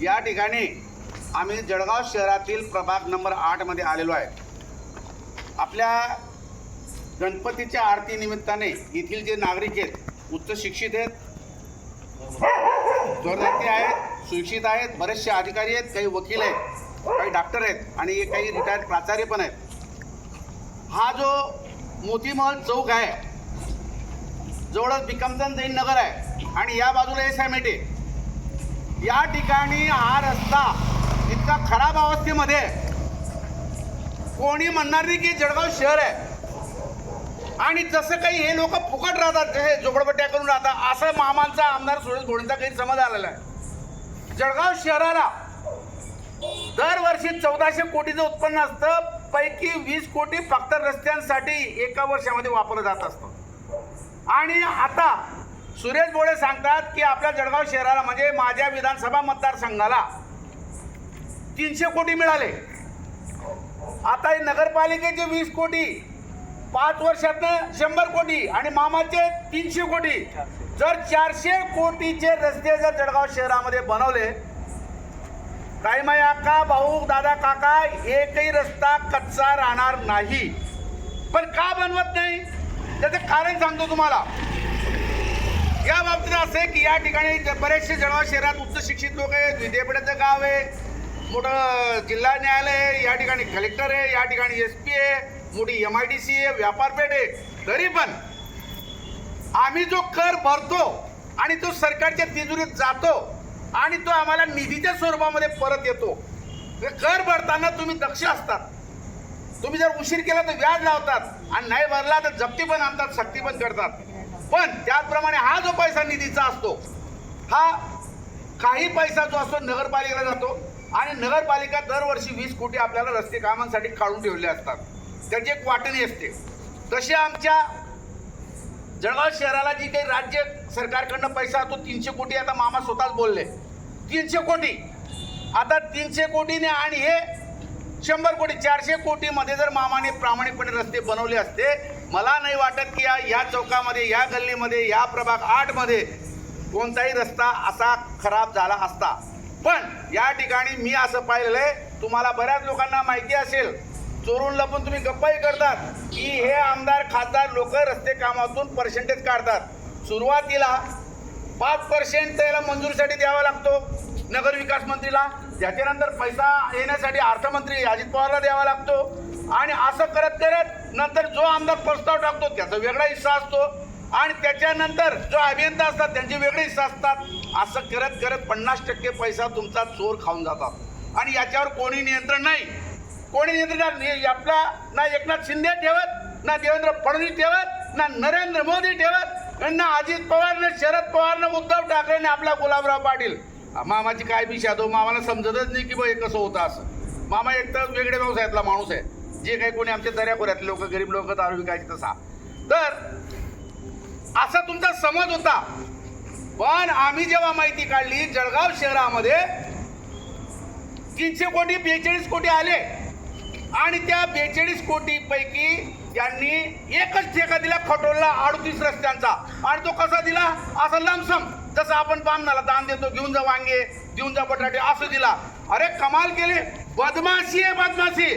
या ठिकाणी आम्ही जळगाव शहरातील प्रभाग नंबर आठमध्ये आलेलो आहे. आपल्या गणपतीच्या आरती निमित्ताने येथील जे नागरिक आहेत उच्च शिक्षित आहेत जोरदाते आहेत सुशिक्षित आहेत बरेचसे अधिकारी आहेत काही वकील आहेत काही डॉक्टर आहेत आणि काही रिटायर्ड प्राचार्य पण आहेत. हा जो मोतीमहल चौक आहे जवळच बिकमचंद जैन नगर आहे आणि या बाजूला एस एम या ठिकाणी हा रस्ता इतका खराब अवस्थेमध्ये कोणी म्हणणार नाही की जळगाव शहर आहे. आणि जसं काही हे लोक फुकट राहतात जसे झोपडपट्ट्या करून राहतात असं मामांचा आमदार सुरेश भोळेंचा काही समज आलेला आहे जळगाव शहराला दरवर्षी चौदाशे कोटीचं उत्पन्न असतं पैकी वीस कोटी फक्त रस्त्यांसाठी एका वर्षामध्ये वापरलं जात असतं. आणि आता सुरेश बोळे सांगतात की आपल्या जळगाव शहराला म्हणजे माझ्या विधानसभा मतदारसंघाला तीनशे कोटी मिळाले. आता हे नगरपालिकेचे वीस कोटी पाच वर्षातनं शंभर कोटी आणि मामाचे तीनशे कोटी. जर चारशे कोटीचे रस्ते जर जळगाव शहरामध्ये बनवले ताईमाई अक्का भाऊ दादा काका एकही रस्ता कच्चा राहणार नाही. पण का बनवत नाही? त्याचं कारण सांगतो तुम्हाला. या बाबतीत असं आहे की या ठिकाणी बरेचसे जळगाव शहरात उच्च शिक्षित लोक आहेत. विद्यापीठाचं गाव आहे. मोठं जिल्हा न्यायालय आहे. या ठिकाणी कलेक्टर आहे. या ठिकाणी एस पी आहे. मोठी एम आय डी सी आहे. व्यापारपेठ आहे. तरी पण आम्ही जो कर भरतो आणि तो सरकारच्या तिजोरीत जातो आणि तो आम्हाला निधीच्या स्वरूपामध्ये परत येतो. कर भरताना तुम्ही दक्ष असतात. तुम्ही जर उशीर केला तर व्याज लावतात. आणि नाही भरला तर जप्ती पण आणतात सक्ती पण करतात. पण हा जो पैसा निधीचा असतो हा काही पैसा जो असतो नगरपालिकेला जातो आणि नगरपालिका दरवर्षी वीस कोटी आपल्याला रस्ते कामांसाठी काढून ठेवले असतात. त्याची एक वाटणी असते. तसे आमच्या जळगाव शहराला जी काही राज्य सरकारकडनं पैसा तो तीनशे कोटी आता मामा स्वतःच बोलले. तीनशे कोटी. आता तीनशे कोटीने आणि हे शंभर कोटी चारशे कोटीमध्ये जर मामाने प्रामाणिकपणे रस्ते बनवले असते मला नाही वाटत की या या चौकामध्ये या गल्लीमध्ये या प्रभाग आठमध्ये कोणताही रस्ता असा खराब झाला असता. पण या ठिकाणी मी असं पाहिलेलं आहे तुम्हाला बऱ्याच लोकांना माहिती असेल चोरून लपून तुम्ही गप्पाही करतात की हे आमदार खासदार लोक रस्ते कामातून पर्सेंटेज काढतात. सुरुवातीला पाच पर्सेंट त्याला मंजुरीसाठी द्यावा लागतो नगर विकास मंत्रीला. त्याच्यानंतर पैसा येण्यासाठी अर्थमंत्री अजित पवारला द्यावा लागतो. आणि असं करत करत नंतर जो आमदार प्रस्ताव टाकतो त्याचा वेगळा हिस्सा असतो. आणि त्याच्यानंतर जो अभियंता असतात त्यांचे वेगळे हिस्सा असतात. असं करत करत पन्नास टक्के पैसा तुमचा चोर खाऊन जातात. आणि याच्यावर कोणी नियंत्रण नाही. कोणी नियंत्रण आपला ना एकनाथ शिंदे ठेवत ना देवेंद्र फडणवीस ठेवत ना नरेंद्र मोदी ठेवत आणि ना अजित पवार ना शरद पवार ना उद्धव ठाकरे ना आपला गुलाबराव पाटील. मामाची काय बी शादो मामाला समजतच नाही की बा हे कसं होतं असं. मामा एक तर वेगळ्या व्यवसायातला माणूस आहे. जे काही कोणी आमच्या दर्याखोऱ्यातले लोक गरीब लोक दारू विकायचे तसा. तर असा तुमचा समज होता. पण आम्ही जेव्हा माहिती काढली जळगाव शहरामध्ये तीनशे कोटी बेचाळीस कोटी आले. आणि त्या बेचाळीस कोटी पैकी एकच ठेका दिला खटोलला अडतीस रस्त्यांचा. आणि तो कसा दिला? असा लमसम. जसं आपण बामणाला दान देतो घेऊन जा वांगे घेऊन जा बटाटे असं दिला. अरे कमाल केली. बदमाशी आहे बदमाशी.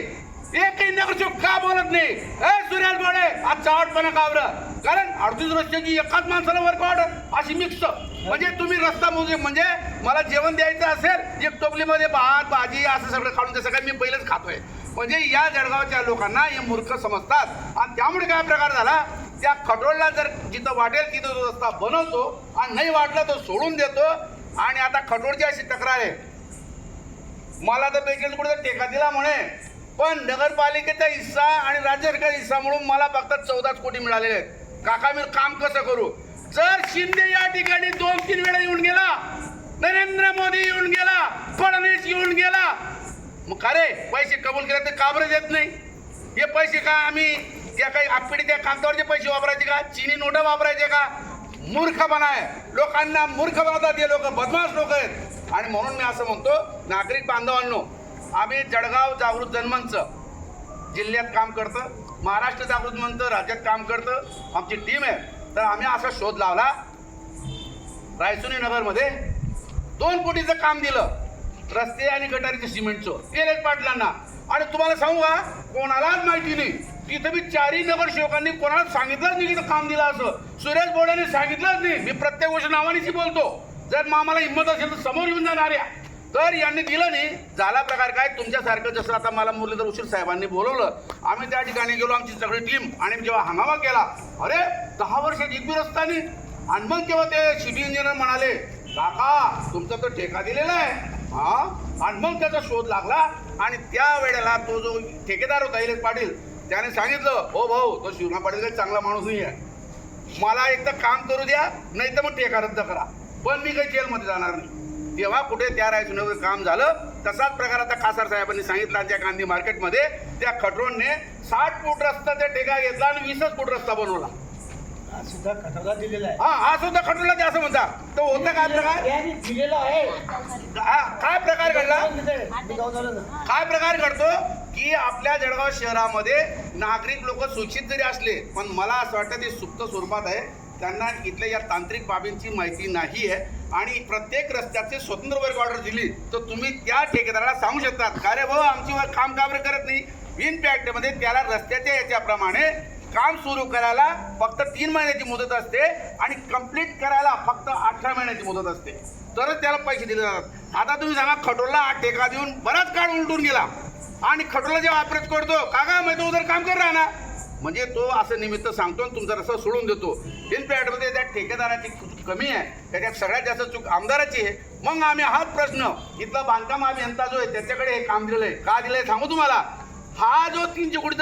एकही नगरसेवक का बोलत नाही? ए सुरेश बोळे आज चावटपणा कावरं. कारण अडतीस रस्त्याची एकाच माणसाला वर्क ऑर्डर अशी मिक्स म्हणजे तुम्ही रस्ता मोजे म्हणजे मला जेवण द्यायचं असेल एक टोपलीमध्ये भात भाजी असं सगळं खाऊन तसं सगळं मी पहिलेच खातोय. म्हणजे या जळगावच्या लोकांना हे मूर्ख समजतात. आणि त्यामुळे काय प्रकार झाला? त्या खटोळला जर जिथं वाटेल तिथं तो रस्ता बनवतो आणि नाही वाटला तो सोडून देतो. आणि आता खटोळची अशी तक्रार आहे मला तर बेचाळीस कुठे टेका दिला म्हणे. पण नगरपालिकेचा हिस्सा आणि राज्य सरकार हिस्सा म्हणून मला फक्त चौदाच कोटी मिळालेले आहेत. काका मी काम कसं करू? जर शिंदे या ठिकाणी दोन तीन वेळा येऊन गेला नरेंद्र मोदी येऊन गेला फडणवीस येऊन गेला मग का रे? पैसे कबूल केले तर काबर देत नाही? हे पैसे का आम्ही त्या काही आपली त्या कागदावरचे पैसे वापरायचे का? चिनी नोटा वापरायचे का? मूर्खपणा आहे लोकांना मूर्ख बनवतात हे लोक. बदमाश लोक आहेत. आणि म्हणून मी असं म्हणतो नागरिक बांधवांनो आम्ही जळगाव जागृत जनमंच जिल्ह्यात काम करतं महाराष्ट्र जागृत मंच राज्यात काम करतं आमची टीम आहे. तर आम्ही असा शोध लावला. रायसुनी नगरमध्ये दोन कोटीचं काम दिलं. रस्ते आणि गटारीचे सिमेंटचं. केलेच पाटलांना. आणि तुम्हाला सांगू का? कोणालाच माहिती नाही. इथं मी चारही नगरसेवकांनी कोणाला सांगितलंच नाही की काम दिलं असं. सुरेश बोर्डाने सांगितलंच नाही. मी प्रत्येक गोष्ट नावानेशी बोलतो. जर मामाला हिंमत असेल तर समोर येऊन जाणाऱ्या. तर यांनी दिलं नाही. झाला प्रकार काय? तुमच्यासारखं जसं आता मला मुरलीधर उशीर साहेबांनी बोलवलं. आम्ही त्या ठिकाणी गेलो आमची सगळी टीम आणि जेव्हा हंगामा केला अरे दहा वर्षात एक बी रस्ता नाही आणि मग तेव्हा ते सिटी इंजिनियर म्हणाले काका तुमचा तर ठेका दिलेला आहे. हा? आणि मग त्याचा शोध लागला. आणि त्या वेळेला तो जो ठेकेदार होता इलेश पाटील त्याने सांगितलं हो भाऊ तो शिवना पाटील काही चांगला माणूस नाही आहे मला एक तर काम करू द्या नाही तर मग ठेका रद्द करा. पण मी काही जेलमध्ये जाणार नाही. तेव्हा कुठे त्या रायसुनावर काम झालं तसाच प्रकार आता खासदार साहेबांनी सांगितला त्या गांधी मार्केटमध्ये. त्या खटरोनने साठ फूट रस्ता त्या ठेका घेतला आणि वीसच फूट रस्ता बनवला. हा सुद्धा खटाला दिलेला आहे. हा हा सुद्धा असं म्हणता. तो होता काय प्रकार? यांनी दिलेला आहे. काय प्रकार घडला? काय प्रकार घडतो? की आपल्या जळगाव शहरामध्ये नागरिक लोक सूचित जरी असले पण मला असं वाटतं ते सुप्त स्वरूपात आहे. त्यांना इथल्या या तांत्रिक बाबींची माहिती नाही आहे आणि प्रत्येक रस्त्याचे स्वतंत्र वर्ग ऑर्डर दिली तर तुम्ही त्या ठेकेदाराला सांगू शकतात का रे भाऊ आमची काम काबर करत नाही? विन पॅक्टमध्ये त्याला रस्त्याच्या याच्याप्रमाणे काम सुरू करायला फक्त तीन महिन्याची मुदत असते आणि कंप्लीट करायला फक्त अठरा महिन्याची मुदत असते. तरच त्याला पैसे दिले जातात. आता तुम्ही सांगा खटोलला ठेका देऊन बराच काळ उलटून गेला. आणि खटोला जेव्हा अप्रोच करतो का काय तो उधर काम कर रहा ना म्हणजे तो असं निमित्त सांगतो आणि तुमचा रस्ता सोडून देतो. तीन फ्लॅटमध्ये त्या ठेकेदाराची चूक कमी आहे. त्याच्यात सगळ्यात जास्त चूक आमदाराची आहे. मग आम्ही हाच प्रश्न इथला बांधकाम अभियंता जो आहे त्याच्याकडे हे काम दिलंय. आहे का दिलंय सांगू तुम्हाला? हा जो तीनशे कोटीचा